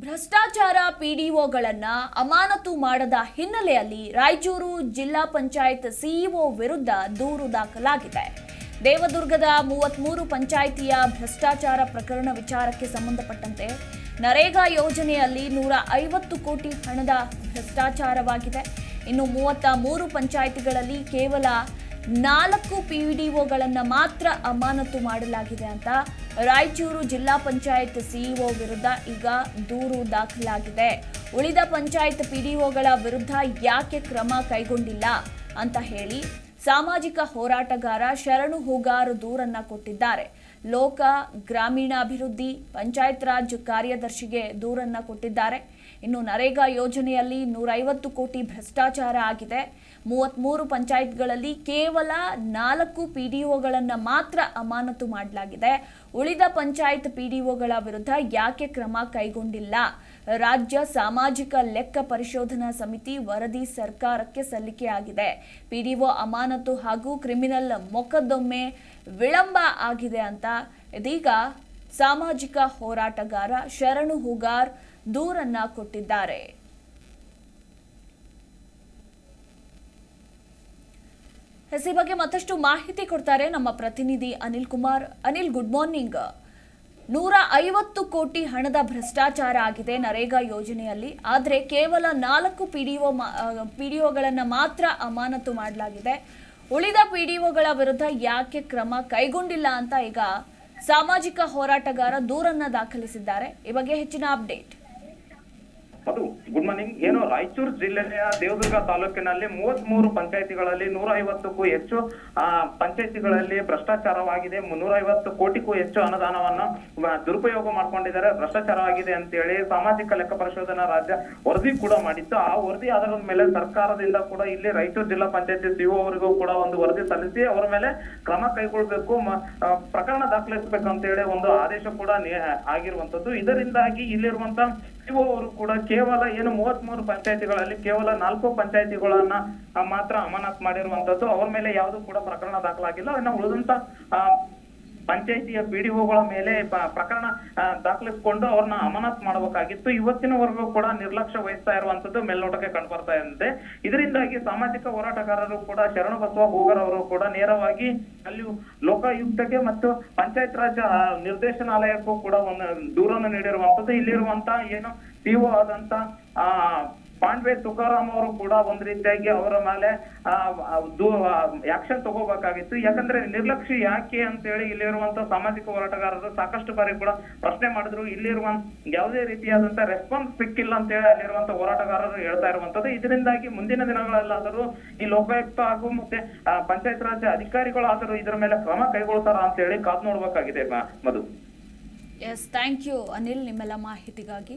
ಭ್ರಷ್ಟಾಚಾರ ಪಿಡಿಒಗಳನ್ನ ಅಮಾನತು ಮಾಡದ ಹಿನ್ನೆಲೆಯಲ್ಲಿ ರಾಯಚೂರು ಜಿಲ್ಲಾ ಪಂಚಾಯತ್ ಸಿಇಒ ವಿರುದ್ಧ ದೂರು ದಾಖಲಾಗಿದೆ. ದೇವದುರ್ಗದ ಮೂವತ್ಮೂರು ಪಂಚಾಯಿತಿಯ ಭ್ರಷ್ಟಾಚಾರ ಪ್ರಕರಣ ವಿಚಾರಕ್ಕೆ ಸಂಬಂಧಪಟ್ಟಂತೆ ನರೇಗಾ ಯೋಜನೆಯಲ್ಲಿ ನೂರ ಐವತ್ತು ಕೋಟಿ ಹಣದ ಭ್ರಷ್ಟಾಚಾರವಾಗಿದೆ. ಇನ್ನು ಮೂವತ್ತ ಮೂರು ಪಂಚಾಯಿತಿಗಳಲ್ಲಿ ಕೇವಲ ನಾಲ್ಕು ಪಿಡಿಒಗಳನ್ನು ಮಾತ್ರ ಅಮಾನತು ಮಾಡಲಾಗಿದೆ ಅಂತ ರಾಯಚೂರು ಜಿಲ್ಲಾ ಪಂಚಾಯತ್ ಸಿಇಒ ವಿರುದ್ಧ ಈಗ ದೂರು ದಾಖಲಾಗಿದೆ. ಉಳಿದ ಪಂಚಾಯತ್ ಪಿಡಿಒಗಳ ವಿರುದ್ಧ ಯಾಕೆ ಕ್ರಮ ಕೈಗೊಂಡಿಲ್ಲ ಅಂತ ಹೇಳಿ ಸಾಮಾಜಿಕ ಹೋರಾಟಗಾರ ಶರಣು ಹೂಗಾರ್ ದೂರನ್ನ ಕೊಟ್ಟಿದ್ದಾರೆ. ಲೋಕ, ಗ್ರಾಮೀಣಾಭಿವೃದ್ಧಿ, ಪಂಚಾಯತ್ ರಾಜ್ ಕಾರ್ಯದರ್ಶಿಗೆ ದೂರನ್ನ ಕೊಟ್ಟಿದ್ದಾರೆ. ಇನ್ನು ನರೇಗಾ ಯೋಜನೆಯಲ್ಲಿ ನೂರೈವತ್ತು ಕೋಟಿ ಭ್ರಷ್ಟಾಚಾರ ಆಗಿದೆ. ಮೂವತ್ತ್ಮೂರು ಪಂಚಾಯತ್ಗಳಲ್ಲಿ ಕೇವಲ ನಾಲ್ಕು ಪಿ ಡಿ ಒಗಳನ್ನು ಮಾತ್ರ ಅಮಾನತು ಮಾಡಲಾಗಿದೆ. ಉಳಿದ ಪಂಚಾಯತ್ ಪಿಡಿಒಗಳ ವಿರುದ್ಧ ಯಾಕೆ ಕ್ರಮ ಕೈಗೊಂಡಿಲ್ಲ? ರಾಜ್ಯ ಸಾಮಾಜಿಕ ಲೆಕ್ಕ ಪರಿಶೋಧನಾ ಸಮಿತಿ ವರದಿ ಸರ್ಕಾರಕ್ಕೆ ಸಲ್ಲಿಕೆಯಾಗಿದೆ ಪಿಡಿಒ ಅಮಾನತು ಹಾಗೂ ಕ್ರಿಮಿನಲ್ ಮೊಕದ್ದಮೆ ವಿಳಂಬ ಆಗಿದೆ ಅಂತ ಇದೀಗ ಸಾಮಾಜಿಕ ಹೋರಾಟಗಾರ ಶರಣು ಹುಗಾರ್ ದೂರನ್ನ ಕೊಟ್ಟಿದ್ದಾರೆ. ಎಸ್ ಈ ಬಗ್ಗೆ ಮತ್ತಷ್ಟು ಮಾಹಿತಿ ಕೊಡ್ತಾರೆ ನಮ್ಮ ಪ್ರತಿನಿಧಿ ಅನಿಲ್ ಕುಮಾರ್. ಅನಿಲ್ ಗುಡ್ ಮಾರ್ನಿಂಗ್ ನೂರ ಐವತ್ತು ಕೋಟಿ ಹಣದ ಭ್ರಷ್ಟಾಚಾರ ಆಗಿದೆ ನರೇಗಾ ಯೋಜನೆಯಲ್ಲಿ. ಆದರೆ ಕೇವಲ ನಾಲ್ಕು ಪಿಡಿಒ ಪಿಡಿಒಗಳನ್ನು ಮಾತ್ರ ಅಮಾನತು ಮಾಡಲಾಗಿದೆ. ಉಳಿದ ಪಿಡಿಒಗಳ ವಿರುದ್ಧ ಯಾಕೆ ಕ್ರಮ ಕೈಗೊಂಡಿಲ್ಲ ಅಂತ ಈಗ ಸಾಮಾಜಿಕ ಹೋರಾಟಗಾರ ದೂರನ್ನ ದಾಖಲಿಸಿದ್ದಾರೆ. ಈ ಬಗ್ಗೆ ಹೆಚ್ಚಿನ ಅಪ್ಡೇಟ್. ಮಧು ಗುಡ್ ಮಾರ್ನಿಂಗ್. ಏನು ರಾಯಚೂರು ಜಿಲ್ಲೆಯ ದೇವದುರ್ಗ ತಾಲೂಕಿನಲ್ಲಿ ಮೂವತ್ ಮೂರು ಪಂಚಾಯತಿಗಳಲ್ಲಿ ನೂರ ಐವತ್ತಕ್ಕೂ ಹೆಚ್ಚು ಪಂಚಾಯತಿಗಳಲ್ಲಿ ಭ್ರಷ್ಟಾಚಾರವಾಗಿದೆ. ನೂರ ಐವತ್ತು ಕೋಟಿಗೂ ಹೆಚ್ಚು ಅನುದಾನವನ್ನು ದುರುಪಯೋಗ ಮಾಡ್ಕೊಂಡಿದ್ದಾರೆ. ಭ್ರಷ್ಟಾಚಾರವಾಗಿದೆ ಅಂತೇಳಿ ಸಾಮಾಜಿಕ ಲೆಕ್ಕ ಪರಿಶೋಧನಾ ರಾಜ್ಯ ವರದಿ ಕೂಡ ಮಾಡಿತ್ತು. ಆ ವರದಿ ಆಧಾರದ ಮೇಲೆ ಸರ್ಕಾರದಿಂದ ಕೂಡ ಇಲ್ಲಿ ರಾಯಚೂರು ಜಿಲ್ಲಾ ಪಂಚಾಯತಿ ಸಿಒ ಅವರಿಗೂ ಕೂಡ ಒಂದು ವರದಿ ಸಲ್ಲಿಸಿ ಅವರ ಮೇಲೆ ಕ್ರಮ ಕೈಗೊಳ್ಬೇಕು. ಪ್ರಕರಣ ದಾಖಲಿಸಬೇಕು ಅಂತ ಹೇಳಿ ಒಂದು ಆದೇಶ ಕೂಡ ಆಗಿರುವಂತದ್ದು ಇದರಿಂದಾಗಿ ಇಲ್ಲಿರುವಂತ ಸಿಒ ಅವರು ಕೂಡ ಕೇವಲ ಏನು ಮೂವತ್ತ್ ಮೂರು ಪಂಚಾಯತಿಗಳಲ್ಲಿ ಕೇವಲ ನಾಲ್ಕು ಪಂಚಾಯತಿಗಳನ್ನ ಮಾತ್ರ ಅಮಾನತ್ ಮಾಡಿರುವಂತದ್ದು ಅವ್ರ ಮೇಲೆ ಯಾವುದು ಕೂಡ ಪ್ರಕರಣ ದಾಖಲಾಗಿಲ್ಲ. ಇನ್ನು ಉಳಿದಂತ ಆ, ಪಂಚಾಯತಿಯ ಪಿಡಿಒಗಳ ಮೇಲೆ ಪ್ರಕರಣ ದಾಖಲಿಸಿಕೊಂಡು ಅವ್ರನ್ನ ಅಮಾನತ್ ಮಾಡಬೇಕಾಗಿತ್ತು. ಇವತ್ತಿನವರೆಗೂ ಕೂಡ ನಿರ್ಲಕ್ಷ್ಯ ವಹಿಸ್ತಾ ಇರುವಂತದ್ದು ಮೇಲ್ನೋಟಕ್ಕೆ ಕಂಡು ಬರ್ತಾ ಇದೆ. ಇದರಿಂದಾಗಿ ಸಾಮಾಜಿಕ ಹೋರಾಟಗಾರರು ಕೂಡ ಶರಣು ಬಸವ ಅವರು ಕೂಡ ನೇರವಾಗಿ ಅಲ್ಲಿ ಲೋಕಾಯುಕ್ತಕ್ಕೆ ಮತ್ತು ಪಂಚಾಯತ್ ರಾಜ್ ನಿರ್ದೇಶನಾಲಯಕ್ಕೂ ಕೂಡ ಒಂದು ದೂರನ್ನು ನೀಡಿರುವಂತದ್ದು ಇಲ್ಲಿರುವಂತ ಏನು ಸಿಒ ಆದಂತ ಆ ಪಾಂಡ್ವೆ ತುಕಾರಾಮ್ ಅವರು ಕೂಡ ಒಂದ್ ರೀತಿಯಾಗಿ ಅವರ ಮೇಲೆ ಆಕ್ಷನ್ ತಗೋಬೇಕಾಗಿತ್ತು. ಯಾಕಂದ್ರೆ ನಿರ್ಲಕ್ಷ್ಯ ಯಾಕೆ ಅಂತ ಹೇಳಿ ಇಲ್ಲಿರುವಂತ ಸಾಮಾಜಿಕ ಹೋರಾಟಗಾರರು ಸಾಕಷ್ಟು ಬಾರಿ ಕೂಡ ಪ್ರಶ್ನೆ ಮಾಡಿದ್ರು. ಇಲ್ಲಿರುವಂತ ಯಾವುದೇ ರೀತಿಯಾದಂತ ರೆಸ್ಪಾನ್ಸ್ ಸಿಕ್ಕಿಲ್ಲ ಅಂತ ಹೇಳಿ ಅಲ್ಲಿರುವಂತ ಹೋರಾಟಗಾರರು ಹೇಳ್ತಾ ಇರುವಂತದ್ದು. ಇದರಿಂದಾಗಿ ಮುಂದಿನ ದಿನಗಳಲ್ಲಾದರೂ ಈ ಲೋಕಾಯುಕ್ತ ಹಾಗೂ ಮತ್ತೆ ಪಂಚಾಯತ್ ರಾಜ್ ಅಧಿಕಾರಿಗಳಾದರೂ ಇದರ ಮೇಲೆ ಕ್ರಮ ಕೈಗೊಳ್ತಾರ ಅಂತ ಹೇಳಿ ಕಾದ್ ನೋಡ್ಬೇಕಾಗಿದೆ Madhu. Yes thank you Anil, ನಿಮ್ಮೆಲ್ಲ ಮಾಹಿತಿಗಾಗಿ.